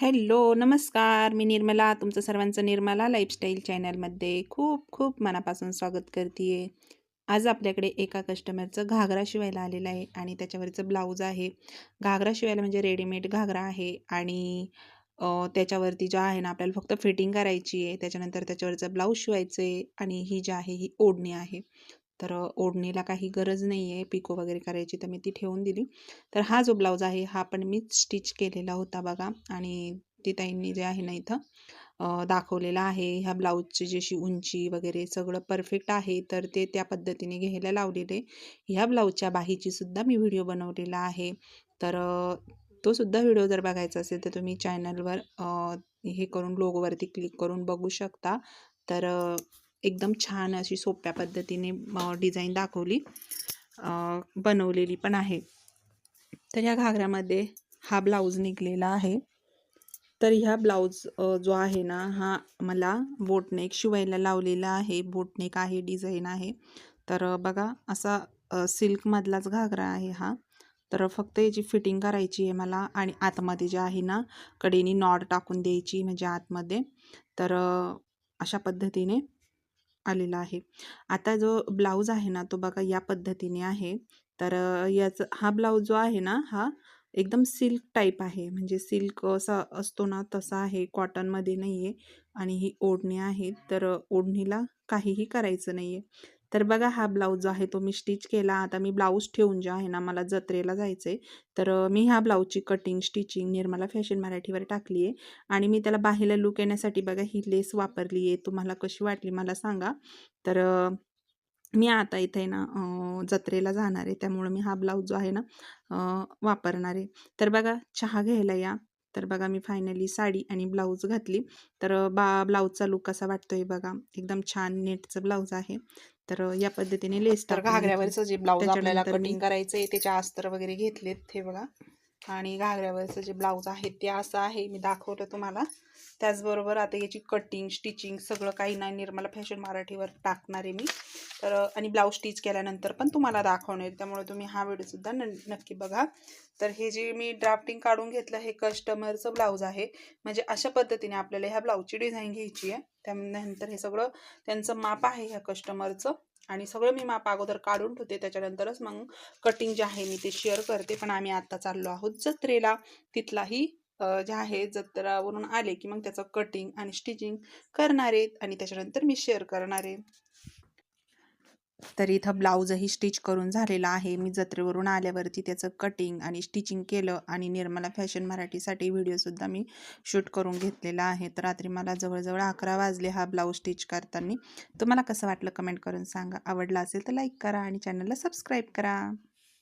Hello नमस्कार. मी निर्मला. तुमचं सर्वांचं निर्मला लाईफस्टाईल चॅनलमध्ये खूप खूप मनापासून स्वागत करते आहे आज आपल्याकडे एका कस्टमरचं घागरा शिवायला आलेलं आहे आणि त्याच्यावरचं ब्लाऊज आहे. घागरा शिवायला म्हणजे रेडीमेड घागरा आहे आणि त्याच्यावरती ज्या आहे ना आपल्याला फक्त फिटिंग करायची आहे. त्याच्यानंतर त्याच्यावरचं ब्लाऊज शिवायचं आहे आणि ही जी आहे ही ओढणी आहे. तर ओढणीला काही गरज नाही आहे पिको वगैरे करायची तर मी ती ठेवून दिली. तर हा जो ब्लाऊज आहे हा पण मी स्टिच केलेला होता बघा आणि ती ताईंनी जे आहे ना इथं दाखवलेला आहे. ह्या ब्लाऊजची जशी उंची वगैरे सगळं परफेक्ट आहे तर ते त्या पद्धतीने घ्यायला लावलेले. ह्या ब्लाऊजच्या बाहीची सुद्धा मी व्हिडिओ बनवलेला आहे. तर तोसुद्धा तो सुद्धा व्हिडिओ जर बघायचा असेल तर तुम्ही चॅनलवर हे करून लोगोवरती क्लिक करून बघू शकता. तर एकदम छान अशी सोप्या पद्धतीने डिझाईन दाखवली बनवलेली पण आहे. तर ह्या घागऱ्यामध्ये हा ब्लाऊज निघलेला आहे. तर ह्या ब्लाऊज जो आहे ना हा मला बोटनेक शिवायला लावलेला आहे. बोटनेक आहे डिझाईन आहे. तर बघा असा सिल्कमधलाच घागरा आहे हा. तर फक्त याची फिटिंग करायची आहे मला आणि आतमध्ये जे आहे ना कडेनी नॉड टाकून द्यायची म्हणजे आतमध्ये. तर अशा पद्धतीने आलेला आहे. आता जो ब्लाऊज आहे ना तो बघा या पद्धतीने आहे. तर याचा याचं हा ब्लाऊज जो आहे ना हा एकदम सिल्क टाईप आहे. म्हणजे सिल्क असा असतो ना तसा आहे. कॉटनमध्ये नाही आहे आणि ही ओढणी आहे. तर ओढणीला काहीही करायचं नाही आहे तर बघा हा ब्लाऊज जो आहे तो मी स्टिच केला. आता मी ब्लाऊज ठेवून जे आहे ना मला जत्रेला जायचं आहे तर मी ह्या ब्लाऊजची कटिंग स्टिचिंग निर्मला फॅशन मराठीवर टाकली आहे. आणि मी त्याला बाहेरला लुक येण्यासाठी बघा ही लेस वापरली आहे. तुम्हाला कशी वाटली मला सांगा. तर मी आता इथे ना जत्रेला जाणार आहे. त्यामुळं मी हा ब्लाऊज जो आहे ना वापरणार आहे. तर बघा चहा घ्यायला या. तर बघा मी फायनली साडी आणि ब्लाऊज घातली. तर बा ब्लाऊजचा लुक कसा वाटतोय बघा. एकदम छान नेटचं ब्लाऊज आहे. तर या पद्धतीने लेस तर. घागऱ्यावरचं जे ब्लाऊज आपल्याला कटिंग करायचं आहे त्याचे अस्तर वगैरे घेतलेत हे बघा. आणि घागऱ्यावरचं जे ब्लाऊज आहे ते असं आहे. मी दाखवलं तुम्हाला. त्याचबरोबर आता याची कटिंग स्टिचिंग सगळं काही नाही. निर्मला फॅशन मराठीवर टाकणार आहे मी. तर आणि ब्लाऊज स्टिच केल्यानंतर पण तुम्हाला दाखवणार त्यामुळे तुम्ही हा व्हिडिओसुद्धा न नक्की बघा. तर हे जे मी ड्राफ्टिंग काढून घेतलं हे कस्टमरचं ब्लाऊज आहे. म्हणजे अशा पद्धतीने आपल्याला ह्या ब्लाऊजची डिझाईन घ्यायची आहे. त्यानंतर हे सगळं त्यांचं माप आहे ह्या कस्टमरचं आणि सगळं मी माप अगोदर काढून ठेवते. त्याच्यानंतरच मग कटिंग जे आहे मी ते शेअर करते. पण आम्ही आता चाललो आहोत जत्रेला. तिथलाही ज्या जे आहे जत्रावरून आले की मग त्याचं कटिंग आणि स्टिचिंग करणार आहेत आणि त्याच्यानंतर मी शेअर करणार. आहे तर इथं ब्लाऊजही स्टिच करून झालेला आहे. मी जत्रेवरून आल्यावरती त्याचं कटिंग आणि स्टिचिंग केलं आणि निर्मला फॅशन मराठीसाठी व्हिडिओसुद्धा मी शूट करून घेतलेला आहे. तर रात्री मला जवळजवळ अकरा वाजले हा ब्लाऊज स्टिच करताना. तुम्हाला कसं वाटलं कमेंट करून सांगा. आवडला असेल तर लाईक करा आणि चॅनलला सबस्क्राईब करा.